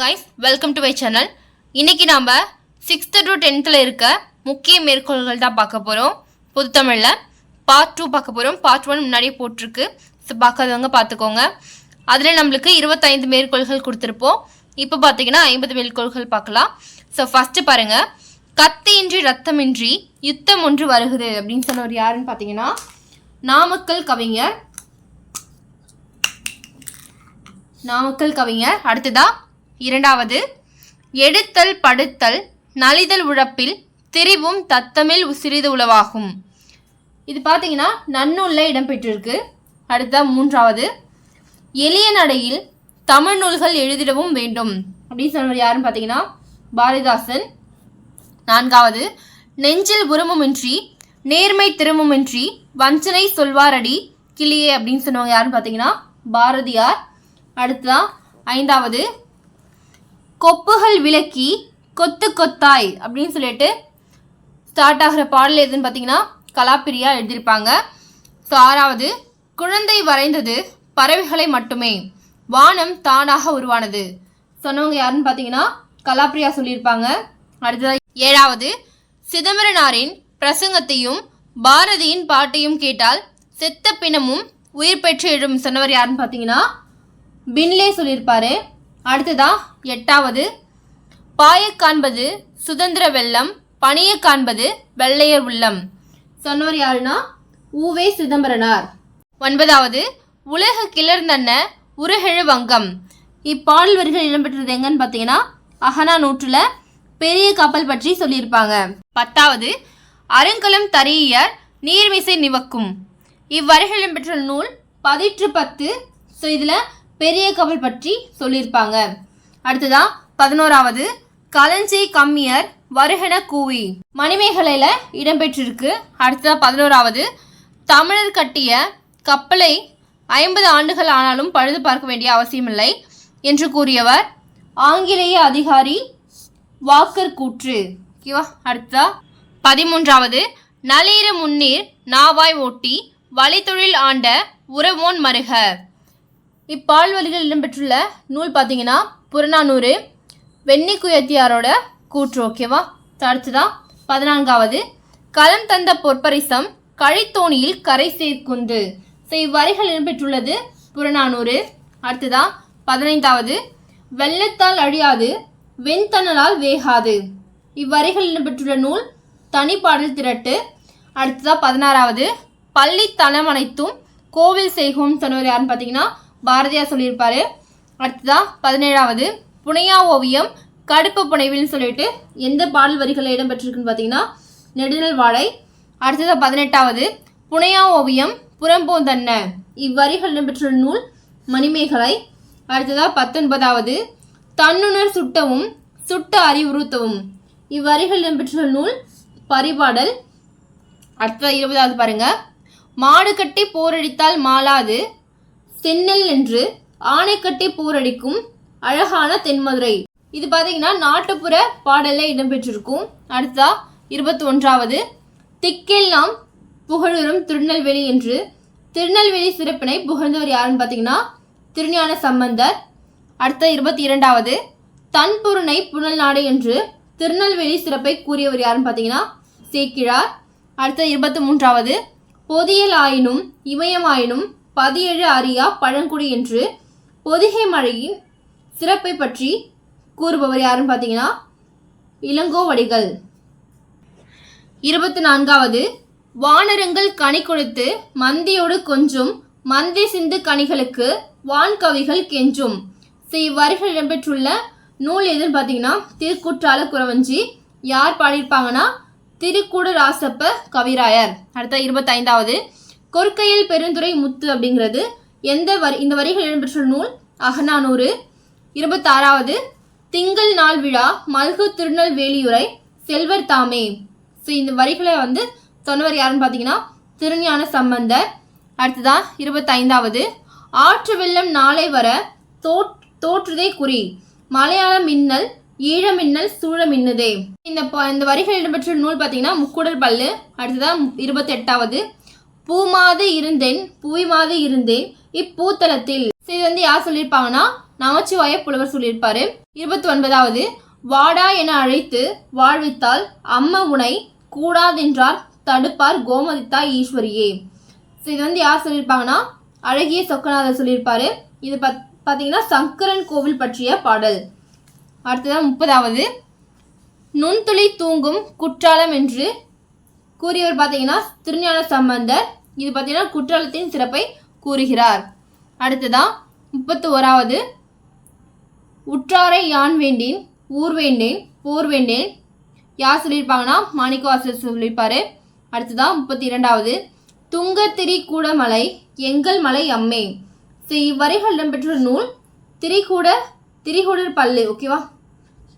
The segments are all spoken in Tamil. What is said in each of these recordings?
Guys welcome to my channel இன்னைக்கு நாம் சிக்ஸ்த்து டு டென்த்தில் இருக்க முக்கிய மேற்கோள்கள் தான் பார்க்க போகிறோம் பொதுத்தமிழில் பார்ட் டூ பார்க்க போகிறோம் பார்ட் ஒன் முன்னாடியே போட்டிருக்கு. ஸோ பார்க்காதவங்க பார்த்துக்கோங்க. அதில் நம்மளுக்கு இருபத்தைந்து மேற்கோள்கள் கொடுத்துருப்போம். இப்போ பார்த்தீங்கன்னா ஐம்பது மேற்கோள்கள் பார்க்கலாம். ஸோ ஃபஸ்ட்டு பாருங்கள் கத்தியின்றி ரத்தமின்றி யுத்தம் ஒன்று வருகுது அப்படின்னு சொன்னவர் யாருன்னு பார்த்தீங்கன்னா நாமக்கல் கவிஞர். நாமக்கல் கவிஞர். அடுத்ததாக இரண்டாவது எடுத்தல் படுத்தல் நலிதல் உழப்பில் திரிவும் தத்தமில் சிறிது உளவாகும். இது பார்த்தீங்கன்னா நன்னூலில் இடம்பெற்றிருக்கு அடுத்த மூன்றாவது எளிய நடையில் தமிழ் நூல்கள் எழுதிடவும் வேண்டும். அப்படின்னு சொன்னவர் யாருன்னு பார்த்தீங்கன்னா பாரதிதாசன். நான்காவது நெஞ்சில் உருமுமின்றி நேர்மை திரும்புமின்றி வஞ்சனை சொல்வாரடி கிளியே அப்படின்னு சொன்னவங்க யாருன்னு பார்த்தீங்கன்னா பாரதியார். அடுத்ததான் ஐந்தாவது கொப்புகள் விளக்கி கொத்து கொத்தாய் அப்படின்னு சொல்லிட்டு ஸ்டார்ட் ஆகிற பாடல் எதுன்னு பார்த்தீங்கன்னா கலாப்பிரியா எழுதியிருப்பாங்க. ஸோ ஆறாவது குழந்தை வரைந்தது பறவைகளை மட்டுமே. வானம் தானாக உருவானது. சொன்னவங்க யாருன்னு பார்த்தீங்கன்னா கலாப்பிரியா சொல்லியிருப்பாங்க. அடுத்ததாக ஏழாவது சிதம்பரனாரின் பிரசங்கத்தையும் பாரதியின் பாட்டையும் கேட்டால் செத்த பிணமும் உயிர் பெற்று எழும் சொன்னவர் யாருன்னு பார்த்தீங்கன்னா பின்லே சொல்லியிருப்பாரு. அடுத்ததா எட்டாவது. பாய காண்பது சுதந்திர வெள்ளம் பணிய காண்பது வெள்ளையர் உள்ளம். சொன்னவர் யாருன்னா? ஊவே சிதம்பரனார். ஒன்பதாவது உலக கிளர்ந்தன்ன உருகெழு வங்கம். இப்பாடல் வரிகள் இடம்பெற்றது எங்கன்னு பார்த்தீங்கன்னா அகனா நூற்றுல பெரிய கப்பல் பற்றி சொல்லியிருப்பாங்க. பத்தாவது அருங்கலம் தரியர் நீர்மிசை நிவக்கும். இவ்வரிகள் இடம்பெற்ற நூல் பதிற்று பத்து ஸோ இதில் பெரிய கவல் பற்றி சொல்லியிருப்பாங்க. அடுத்ததா பதினோராவது களஞ்சி கம்மியர் வருகன கூவி. மணிமேகலையில் இடம்பெற்றிருக்கு. அடுத்ததா பதினோராவது தமிழர் கட்டிய கப்பலை ஐம்பது ஆண்டுகள் ஆனாலும் பழுது பார்க்க வேண்டிய அவசியமில்லை என்று கூறியவர் ஆங்கிலேய அதிகாரி வாக்கர் கூற்று ஓகேவா? அடுத்ததா பதிமூன்றாவது நளீர முன்னீர் நாவாய் ஓட்டி வழித்தொழில் ஆண்ட உறவோன் மருக. இப்பால்வழிகள் இடம்பெற்றுள்ள நூல் பார்த்தீங்கன்னா புறநானூறு வெண்ணிக்குயத்தியாரோட கூற்று ஓகேவா அடுத்துதான் பதினான்காவது களம் தந்த பொற்பரிசம் கழித்தோணியில் கரை சேர்க்குந்து ஸோ இவ்வரிகள் இடம்பெற்றுள்ளது புறநானூறு. அடுத்ததா பதினைந்தாவது வெள்ளத்தால் அழியாது வெண்தணலால் வேகாது. இவ்வரிகள் இடம்பெற்றுள்ள நூல் தனிப்பாடல் திரட்டு. அடுத்ததா பதினாறாவது பள்ளி தளம் அனைத்தும் கோவில் செய்கும் சொன்னவர் யாருன்னு பார்த்தீங்கன்னா பாரதியார் சொல்லியிருப்பாரு. அடுத்ததா பதினேழாவது புனையா ஓவியம் கடுப்பு புனைவில்னு சொல்லிட்டு எந்த பாடல் வரிகளில் இடம்பெற்றிருக்குன்னு பார்த்தீங்கன்னா நெடுநல் வாழை. அடுத்ததா பதினெட்டாவது புனையா ஓவியம் புறம்போந்தன்ன. இவ்வரிகள் இடம்பெற்றுள்ள நூல் மணிமேகலை. அடுத்ததா பத்தொன்பதாவது தன்னுணர் சுட்டவும் சுட்ட அறிவுறுத்தவும். இவ்வரிகள் இடம்பெற்றுள்ள நூல் பரிபாடல். அடுத்த இருபதாவது பாருங்க. மாடு கட்டி போரடித்தால் மாளாது. தென்னெல் என்று ஆணைக்கட்டை போரடிக்கும் அழகான தென்மதுரை. இது பார்த்தீங்கன்னா நாட்டுப்புற பாடல்ல இடம்பெற்றிருக்கும். அடுத்தா இருபத்தி ஒன்றாவது திக்கெல்லாம் புகழுறும் திருநெல்வேலி என்று திருநெல்வேலி சிறப்பினை புகழ்ந்தவர் யாருன்னு பார்த்தீங்கன்னா திருஞான சம்பந்தர். அடுத்த இருபத்தி இரண்டாவது தன்பொருணை புனல் நாடு என்று திருநெல்வேலி சிறப்பை கூறியவர் யாருன்னு பார்த்தீங்கன்னா சேக்கிழார். அடுத்த இருபத்தி மூன்றாவது பொதியல் ஆயினும் இமயமாயினும் பதியேழு அரியா பழங்குடி என்று பொதிகை மழையின் சிறப்பை பற்றி கூறுபவர் யாருன்னு பார்த்தீங்கன்னா இளங்கோவடிகள். இருபத்தி நான்காவது வானரங்கள் கனி கொடுத்து மந்தியோடு கொஞ்சும் மந்தி சிந்து கனிகளுக்கு வான்கவிகள் கெஞ்சும். இவ்வரிகள் இடம்பெற்றுள்ள நூல் எதுன்னு பார்த்தீங்கன்னா திருக்குற்றால குறவஞ்சி. யார் பாடியிருப்பாங்கன்னா திருக்கூட ராசப்ப கவிராயர். அடுத்த இருபத்தைந்தாவது கொற்கையில் பெருந்துரை முத்து அப்படிங்கிறது எந்த வரி இந்த வரிகள் இடம்பெற்றுள்ள நூல்? அகநானூறு. இருபத்தாறாவது. திங்கள் நாள் விழா மல்கு திருநெல்வேலியுரை செல்வர் தாமே. ஸோ இந்த வரிகளை வந்து சொன்னவர் யாருன்னு பார்த்தீங்கன்னா திருஞான சம்பந்தர். அடுத்ததா இருபத்தைந்தாவது. ஆற்று வெள்ளம் நாளை வர தோற் தோற்றுதே குறி. மலையாள மின்னல் ஈழ மின்னல் சூழ மின்னுதே. இந்த ப- இந்த வரிகள் இடம்பெற்ற நூல் பார்த்தீங்கன்னா முக்குடல் பல்லு. அடுத்ததா இருபத்தெட்டாவது. பூமாது இருந்தேன் புவி மாது இருந்தேன் இப்பூத்தலத்தில். So இது வந்து யார் சொல்லியிருப்பாங்கன்னா? நமச்சிவாய புலவர் சொல்லியிருப்பாரு. இருபத்தி ஒன்பதாவது வாடா என அழைத்து வாழ்வித்தால் அம்ம உனை கூடாதென்றார் தடுப்பார் கோமதித்தா ஈஸ்வரியே. ஸோ இது வந்து யார் சொல்லியிருப்பாங்கன்னா? அழகிய சொக்கநாதர் சொல்லியிருப்பாரு. இது பத் பார்த்தீங்கன்னா சங்கரன் கோவில் பற்றிய பாடல். அடுத்ததான் முப்பதாவது நுண்துளி தூங்கும் குற்றாலம் என்று கூறியவர் பார்த்தீங்கன்னா திருஞான சம்பந்தர். இது பார்த்தீங்கன்னா குற்றாலத்தின் சிறப்பை கூறுகிறார். அடுத்ததான் முப்பத்தி ஓராவது உற்றாரை யான் வேண்டேன் ஊர் வேண்டேன் போர் வேண்டேன் யார் சொல்லியிருப்பாங்கன்னா மாணிக்கவாசர் சொல்லியிருப்பாரு. அடுத்ததான் முப்பத்தி இரண்டாவது துங்கத்திரி கூடமலை எங்கள் மலை அம்மே. ஸோ இவ்வரைகள் இடம்பெற்ற நூல் திரிகூட திரிகூடர் பல்லு ஓகேவா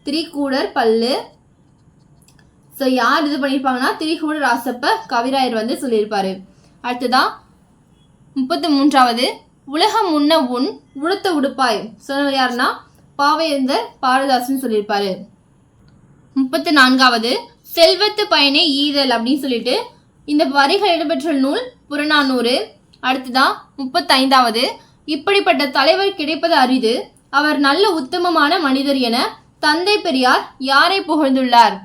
திரிகூடர் பல்லு ஸோ யார் இது பண்ணியிருப்பாங்கன்னா திரிகூட ராசப்ப கவிராயர் வந்து சொல்லியிருப்பாரு. அடுத்ததான் முப்பத்தி மூன்றாவது உலகம் உண்ண உன் உடுத்த உடுப்பாய். சொன்னவர் யாருன்னா பாவேந்தர் பாரதாசன் சொல்லியிருப்பாரு. முப்பத்தி நான்காவது செல்வத்து பயனே ஈதல் அப்படின்னு சொல்லிட்டு இந்த வரிகள் இடம்பெற்ற நூல் புறநானூறு. அடுத்ததான் முப்பத்தைந்தாவது இப்படிப்பட்ட தலைவர் கிடைப்பது அரிது. அவர் நல்ல உத்தமமான மனிதர் என தந்தை பெரியார் யாரை புகழ்ந்துள்ளார்?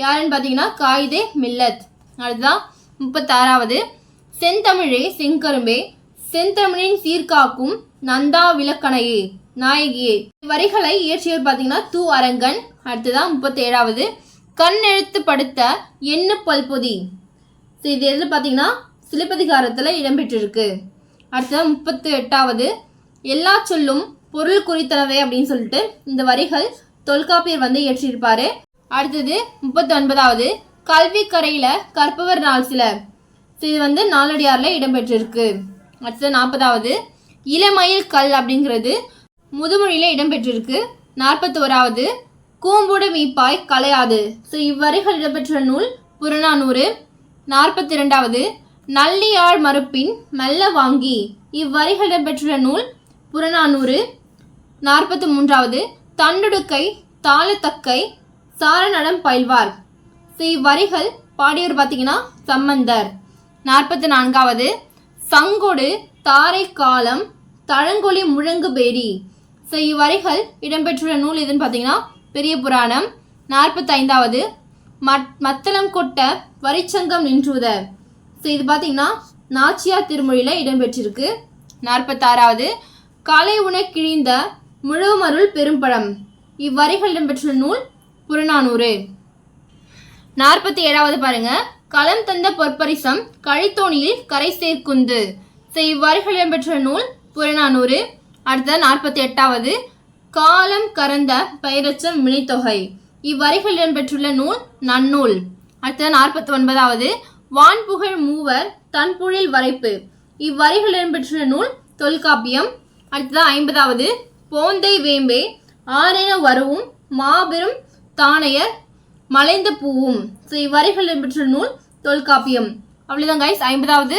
யாருன்னு பார்த்தீங்கன்னா காயிதே மில்லத். அடுத்துதான் முப்பத்தாறாவது செந்தமிழே செங்கரும்பே செந்தமிழின் சீர்காக்கும் நந்தா விளக்கணையே நாயகியே. வரிகளை இயற்றியவர் பார்த்தீங்கன்னா தூ அரங்கன். அடுத்ததான் முப்பத்தேழாவது கண் எழுத்து படுத்த எண்ணு பல்பொதி. இது எதில் பார்த்தீங்கன்னா சிலப்பதிகாரத்தில் இடம்பெற்றிருக்கு. அடுத்ததான் முப்பத்தி எட்டாவது எல்லா சொல்லும் பொருள் குறித்தனவே அப்படின்னு சொல்லிட்டு இந்த வரிகள் தொல்காப்பியர் வந்து இயற்றியிருப்பாரு. அடுத்தது முப்பத்தி ஒன்பதாவது கல்வி கரையில் கற்பவர் நாள் சிலர் ஸோ இது வந்து நாலடியாரில் இடம்பெற்றிருக்கு. அடுத்தது நாற்பதாவது இளமயில் கல் அப்படிங்கிறது முதுமொழியில் இடம்பெற்றிருக்கு. நாற்பத்தி ஓராவது கூம்புட மீப்பாய் கலையாது ஸோ இவ்வரிகள் இடம்பெற்ற நூல் புறநானூறு. நாற்பத்தி இரண்டாவது நல்லியாழ் மறுப்பின் மெல்ல வாங்கி. இவ்வரிகள் இடம்பெற்ற நூல் புறநானூறு. நாற்பத்தி மூன்றாவது தண்டுடுக்கை தாளத்தக்கை சாரநடம் பயில்வார். ஸோ இவ்வரிகள் பாடியவர் பார்த்தீங்கன்னா சம்பந்தர். நாற்பத்தி நான்காவது சங்கொடு தாரை காலம் தழங்கொலி முழங்கு பேரி. ஸோ இவ்வரிகள் இடம்பெற்றுள்ள நூல் எதுன்னு பார்த்தீங்கன்னா பெரிய புராணம். நாற்பத்தைந்தாவது மத் மத்தளம் கொட்ட வரிச்சங்கம் நின்றுத ஸோ இது பார்த்தீங்கன்னா நாச்சியார் திருமொழியில் இடம்பெற்றிருக்கு. நாற்பத்தாறாவது காலை உண கிழிந்த முழுமருள் பெரும்பழம். இவ்வரிகள் இடம்பெற்றுள்ள நூல் புறநானூறு. நாற்பத்தி ஏழாவது பாருங்க. களம் தந்த பொற்பரிசம் கழித்தோணியில் கரை சேர்க்குந்து. ஸோ இவ்வரிகள் இடம்பெற்ற நூல் புறநானூறு. அடுத்த நாற்பத்தி எட்டாவது காலம் கறந்த பயிரச்சம் மினித்தொகை இவ்வரிகள் இடம்பெற்றுள்ள நூல் நன்னூல். அடுத்த நாற்பத்தி ஒன்பதாவது வான்புகழ் மூவர் தன்புழில் வரைப்பு. இவ்வரிகள் இடம்பெற்றுள்ள நூல் தொல்காப்பியம். அடுத்தது ஐம்பதாவது. போந்தை வேம்பே ஆரென வரவும் மாபெரும் தானையர் மலைந்த பூவும். ஸோ இவ்வரிகள் இடம்பெற்ற நூல் தொல்காப்பியம். அவ்வளோதான் கைஸ் ஐம்பதாவது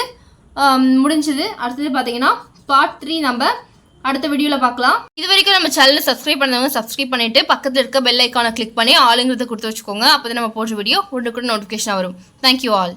முடிஞ்சது. அடுத்தது பார்த்தீங்கன்னா பார்ட் த்ரீ நம்ம அடுத்த வீடியோவில் பார்க்கலாம் இது வரைக்கும் நம்ம சேனலில் சப்ஸ்கிரைப் பண்ணவங்க சப்ஸ்கிரைப் பண்ணிட்டு பக்கத்தில் இருக்க பெல் ஐக்கானை கிளிக் பண்ணி ஆளுங்கிறத கொடுத்து வச்சுக்கோங்க. அப்போ நம்ம போடுற வீடியோ உடனுக்குடன் நோட்டிஃபிகேஷன் வரும். Thank you all